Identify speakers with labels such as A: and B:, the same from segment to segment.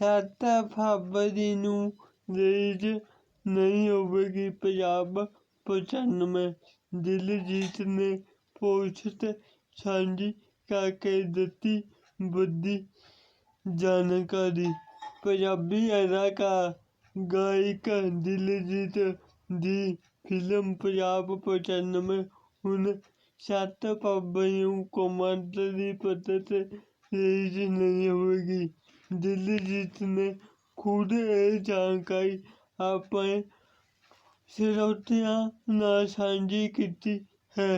A: 7 ਫਰਵਰੀ ਨੂੰ ਰਿਲੀਜ਼ ਨਹੀਂ ਹੋਵੇਗੀ। ਪੰਜਾਬ 95 ਦਿਲਜੀਤ ਨੇ ਪੋਸਟ ਸਾਂਝੀ ਕਰਕੇ ਦਿੱਤੀ ਵੱਡੀ ਜਾਣਕਾਰੀ। ਪੰਜਾਬੀ ਅਦਾਕਾਰ, ਗਾਇਕ ਦਿਲਜੀਤ ਦੀ ਫਿਲਮ ਪੰਜਾਬ 95 ਹੁਣ 7 ਫਰਵਰੀ ਨੂੰ ਕੌਮਾਂਤਰੀ ਪੱਧਰ ਤੇ ਰਿਲੀਜ਼ ਨਹੀਂ ਹੋਵੇਗੀ। ਦਿਲਜੀਤ ਨੇ ਖੁਦ ਇਹ ਜਾਣਕਾਰੀ ਆਪਣੇ ਸਰੋਤਿਆਂ ਨਾਲ ਸਾਂਝੀ ਕੀਤੀ ਹੈ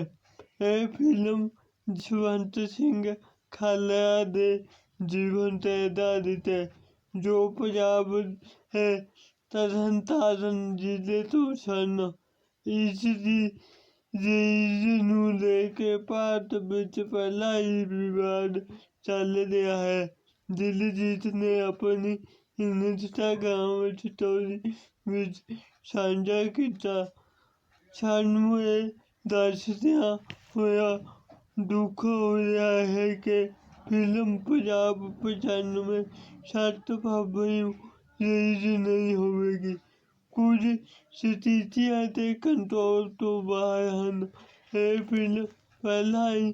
A: ਇਹ ਫਿਲਮ ਜਸਵੰਤ ਸਿੰਘ ਖਾਲੜਾ ਦੇ ਜੀਵਨ ਤੇ ਆਧਾਰਿਤ ਹੈ ਜੋ ਪੰਜਾਬ ਦੇ ਤਰਨਤਾਰਨ ਜ਼ਿਲ੍ਹੇ ਤੋਂ ਸਨ ਇਸ ਦੀ ਰਿਲੀਜ਼ ਨੂੰ ਲੈ ਕੇ ਭਾਰਤ ਵਿੱਚ ਪਹਿਲਾਂ ਹੀ ਵਿਵਾਦ ਚੱਲ ਰਿਹਾ ਹੈ ਦਿਲਜੀਤ ਨੇ ਆਪਣੀ ਇੰਸਟਾਗ੍ਰਾਮ ਸਟੋਰੀ ਵਿੱਚ ਸਾਂਝਾ ਕੀਤਾ। ਸਾਨੂੰ ਇਹ ਦੱਸਦਿਆਂ ਹੋਇਆ ਦੁੱਖ ਹੋ ਰਿਹਾ ਹੈ ਕਿ ਫਿਲਮ ਪੰਜਾਬ 95 7 ਫਰਵਰੀ ਨੂੰ ਰਿਲੀਜ਼ ਨਹੀਂ ਹੋਵੇਗੀ। ਕੁਝ ਸਥਿਤੀਆਂ ਤੇ ਕੰਟਰੋਲ ਤੋਂ ਬਾਹਰ ਹਨ। ਇਹ ਫਿਲਮ ਪਹਿਲਾਂ ਹੀ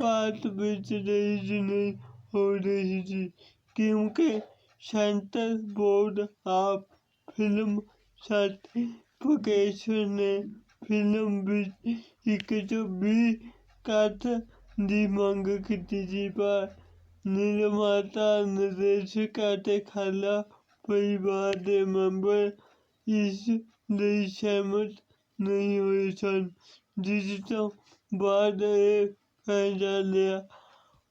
A: ਭਾਰਤ ਵਿੱਚ ਰਿਲੀਜ਼ ਨਹੀਂ ਹੋ ਰਹੀ ਸੀ ਕਿਉਂਕਿ centre board of film certification ਨੇ ਫਿਲਮ ਵਿੱਚ ਇੱਕ ਸੌ ਵੀਹ ਕੱਟ ਦੀ ਮੰਗ ਕੀਤੀ ਸੀ ਪਰ ਨਿਰਮਾਤਾ ਨਿਰਦੇਸ਼ਕ ਅਤੇ ਖਾਲਾ ਪਰਿਵਾਰ ਦੇ ਮੈਂਬਰ ਇਸ ਲਈ ਸਹਿਮਤ ਨਹੀਂ ਹੋਏ ਸਨ ਜਿਸ ਤੋਂ ਬਾਅਦ ਇਹ ਫੈਸਲਾ ਲਿਆ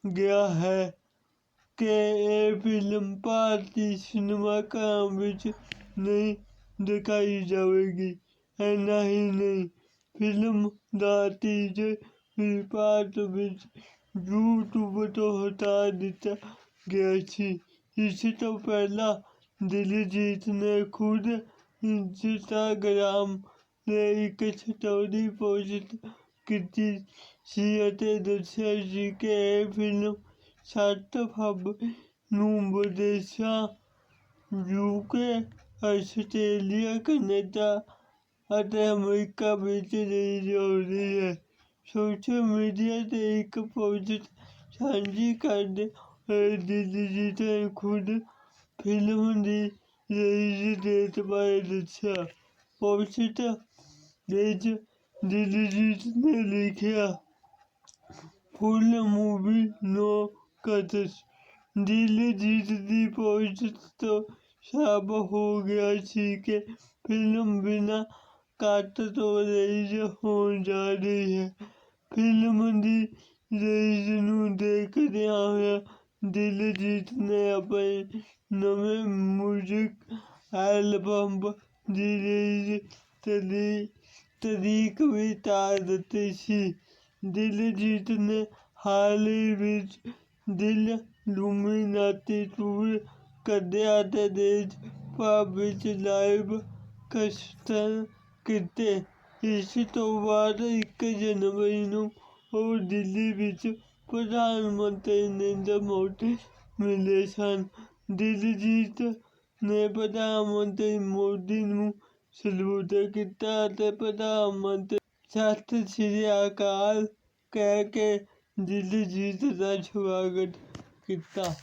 A: ਗਿਆ ਹੈ ਕਿ ਇਹ ਫਿਲਮ ਭਾਰਤੀ ਸਿਨੇਮਾ ਘਰਾਂ ਵਿੱਚ ਨਹੀਂ ਦਿਖਾਈ ਜਾਵੇਗੀ। ਇੰਨਾ ਹੀ ਨਹੀਂ ਫਿਲਮ ਦਾ ਟੀਜ਼ਰ ਵੀ ਭਾਰਤ ਵਿੱਚ ਯੂਟਿਊਬ ਤੋਂ ਹਟਾ ਦਿੱਤਾ ਗਿਆ ਸੀ। ਇਸ ਤੋਂ ਪਹਿਲਾਂ ਦਿਲਜੀਤ ਨੇ ਖੁਦ ਇੰਸਟਾਗ੍ਰਾਮ 'ਤੇ ਇੱਕ ਸਟੋਰੀ ਪੋਸਟ ਕੀਤੀ ਸੀ ਅਤੇ ਦੱਸਿਆ ਸੀ ਕਿ ਇਹ ਫਿਲਮ 7 ਫਰਵਰੀ ਨੂੰ ਵਿਦੇਸ਼ਾਂ ਯੂਕੇ ਆਸਟ੍ਰੇਲੀਆ, ਕੈਨੇਡਾ ਅਤੇ ਅਮਰੀਕਾ ਵਿੱਚ ਰਿਲੀਜ਼ ਹੋ ਹੈ। ਸੋਸ਼ਲ ਮੀਡੀਆ 'ਤੇ ਇੱਕ ਪੋਸਟ ਸਾਂਝੀ ਕਰਦੇ ਹੋਏ ਦਿਲਜੀਤ ਨੇ ਖੁਦ ਫਿਲਮ ਦੀ ਰਿਲੀਜ਼ ਡੇਟ ਬਾਰੇ ਦੱਸਿਆ। ਪੋਸਟ ਵਿੱਚ ਦਿਲਜੀਤ ਨੇ ਲਿਖਿਆ full movie no cuts Diljit ਦੀ ਪੋਸਟ ਤੋਂ ਸਾਫ਼ ਹੋ ਗਿਆ ਸੀ ਕਿ ਫਿਲਮ ਬਿਨਾਂ ਕੱਟ ਤੋਂ ਰਿਲੀਜ਼ ਹੋਣ ਜਾ ਰਹੀ ਹੈ। ਫਿਲਮ ਦੀ ਰਿਲੀਜ਼ ਨੂੰ ਦੇਖਦਿਆਂ ਹੋਇਆ ਦਿਲਜੀਤ ਨੇ ਆਪਣੇ ਨਵੇਂ ਮਿਊਜ਼ਿਕ ਐਲਬਮ ਦੀ ਰਿਲੀਜ਼ ਤਰੀ ਤਰੀਕ ਵੀ ਤਾਰ ਦਿੱਤੀ ਸੀ। ਦਿਲਜੀਤ ਨੇ ਹਾਲ ਹੀ ਵਿੱਚ ਦਿਲ ਲੂਮੀਨਾਤੀ ਟੂਰ ਕੱਢਿਆ ਅਤੇ ਦੇਸ਼ ਭਰ ਵਿੱਚ ਲਾਈਵ ਕੰਸਰਟ ਕੀਤੇ। ਇਸ ਤੋਂ ਬਾਅਦ ਇੱਕ ਜਨਵਰੀ ਨੂੰ ਉਹ ਦਿੱਲੀ ਵਿੱਚ ਪ੍ਰਧਾਨ ਮੰਤਰੀ ਨਰਿੰਦਰ ਮੋਦੀ ਮਿਲੇ ਸਨ। ਦਿਲਜੀਤ ਨੇ ਪ੍ਰਧਾਨ ਮੰਤਰੀ ਮੋਦੀ ਨੂੰ ਸਲੂਟ ਕੀਤਾ ਅਤੇ ਪ੍ਰਧਾਨ ਮੰਤਰੀ ਸਤਿ ਸ੍ਰੀ ਅਕਾਲ ਕਹਿ ਕੇ ਦਿੱਲੀ ਜੀਤ ਦਾ ਸਵਾਗਤ ਕੀਤਾ।